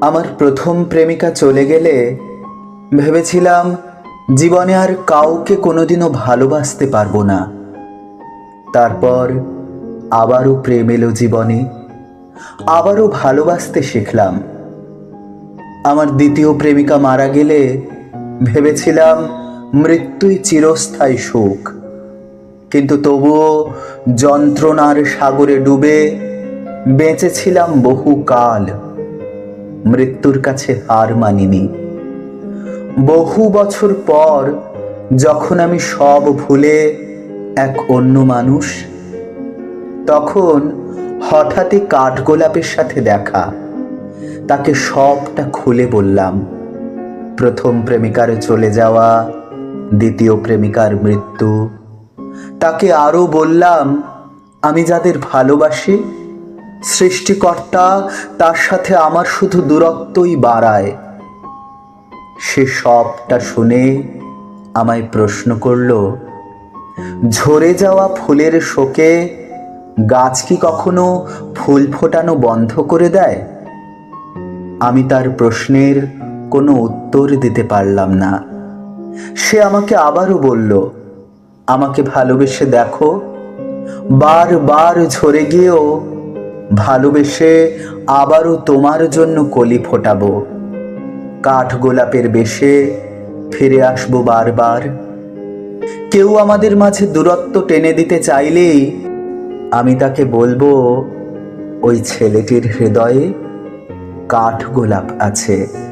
আমার প্রথম প্রেমিকা চলে গেলে ভেবেছিলাম জীবনে আর কাউকে কোনোদিনও ভালোবাসতে পারব না। তারপর আবারও প্রেম এলো জীবনে, আবারও ভালোবাসতে শিখলাম। আমার দ্বিতীয় প্রেমিকা মারা গেলে ভেবেছিলাম মৃত্যুই চিরস্থায়ী সুখ। কিন্তু তবুও যন্ত্রণার সাগরে ডুবে বেঁচেছিলাম বহুকাল। মৃত্যুর কাছে হার মানিনি। বহু বছর পর যখন আমি সব ভুলে এক অন্য মানুষ, তখন হঠাৎই কাঠগোলাপের সাথে দেখা। তাকে সবটা খুলে বললাম, প্রথম প্রেমিকার চলে যাওয়া, দ্বিতীয় প্রেমিকার মৃত্যু। তাকে আরও বললাম, আমি যাদের ভালোবাসি সৃষ্টিকর্তা তার সাথে আমার শুধু দূরত্বই বাড়ায়। সে সবটা শুনে আমায় প্রশ্ন করল, ঝরে যাওয়া ফুলের শোকে গাছ কি কখনো ফুল ফোটানো বন্ধ করে দেয়? আমি তার প্রশ্নের কোনো উত্তর দিতে পারলাম না। সে আমাকে আবারও বলল, আমাকে ভালোবেসে দেখো, বারবার ঝরে গিয়েও ভালোবেসে আবারও তোমার জন্য কলি ফোটাব। কাঠ গোলাপের বেশে ফিরে আসব বারবার। কেউ আমাদের মাঝে দূরত্ব টেনে দিতে চাইলেই আমি তাকে বলব, ওই ছেলেটির হৃদয়ে কাঠ গোলাপ আছে।